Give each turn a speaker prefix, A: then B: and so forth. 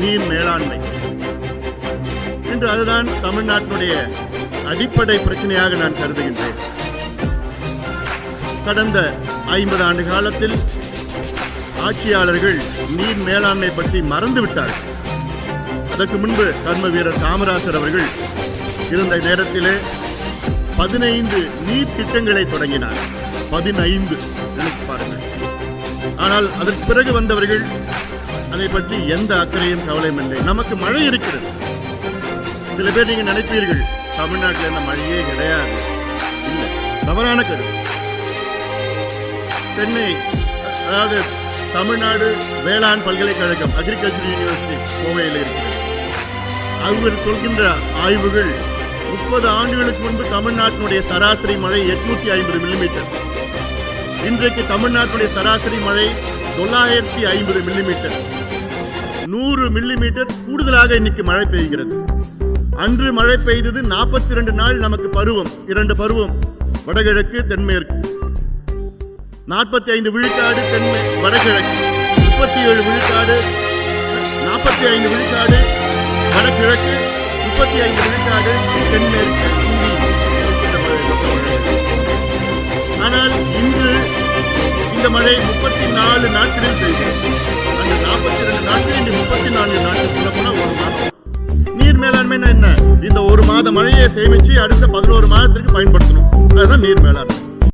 A: நீர் மேலாண்மை. இன்று அதுதான் தமிழ்நாட்டினுடைய அடிப்படை பிரச்சனையாக நான் கருதுகின்றேன். கடந்த ஐம்பது ஆண்டு காலத்தில் ஆட்சியாளர்கள் நீர் மேலாண்மை பற்றி மறந்து விட்டார்கள். அதற்கு முன்பு கர்ம வீரர் காமராசர் அவர்கள் இருந்த நேரத்திலே பதினைந்து நீர் திட்டங்களை தொடங்கினார். பதினைந்து நினைத்து பாருங்கள். ஆனால் அதற்கு பிறகு வந்தவர்கள் அதை பற்றி எந்த அக்கறையும் கவலையும் இல்லை. நமக்கு மழை இருக்கிறது. சில பேர் நீங்க நினைப்பீர்கள் தமிழ்நாட்டில் இந்த மழையே கிடையாது. இல்லை தவறான கருத்து. சென்னை அதாவது தமிழ்நாடு வேளாண் பல்கலைக்கழகம் அக்ரிகல்ச்சர் யூனிவர்சிட்டி கோவையில் இருக்கிறது. அவர் சொல்கின்ற ஆய்வுகள் முப்பது ஆண்டுகளுக்கு முன்பு தமிழ்நாட்டினுடைய சராசரி மழை எட்நூத்தி ஐம்பது மில்லிமீட்டர் இன்றைக்கு தமிழ்நாட்டினுடைய சராசரி மழை தொள்ளாயிரத்தி ஐம்பது மில்லிமீட்டர் நூறு மில்லிமீட்டர் கூடுதலாக இன்னைக்கு மழை பெய்கிறது. அன்று மழை பெய்தது நாற்பத்தி ரெண்டு நாள் நமக்கு பருவம் இரண்டு பருவம். வடகிழக்கு தென்மேற்கு. நாற்பத்தி ஐந்து விழுக்காடு தென்மே வடகிழக்கு. முப்பத்தி ஏழு விழுக்காடு நாற்பத்தி ஐந்து விழுக்காடு வடகிழக்கு. முப்பத்தி ஐந்து விழுக்காடு தென்மேற்கு. ஆனால் இன்று இந்த மழை முப்பத்தி நாலு நாட்கள் நான்கு நாட்கள் சொல்ல போனால் ஒரு மாதம். நீர் மேலாண்மைன்னா என்ன? இந்த ஒரு மாத மழையை சேமிச்சு அடுத்த பதினோரு மாதத்திற்கு பயன்படுத்தணும். அதுதான் நீர் மேலாண்மை.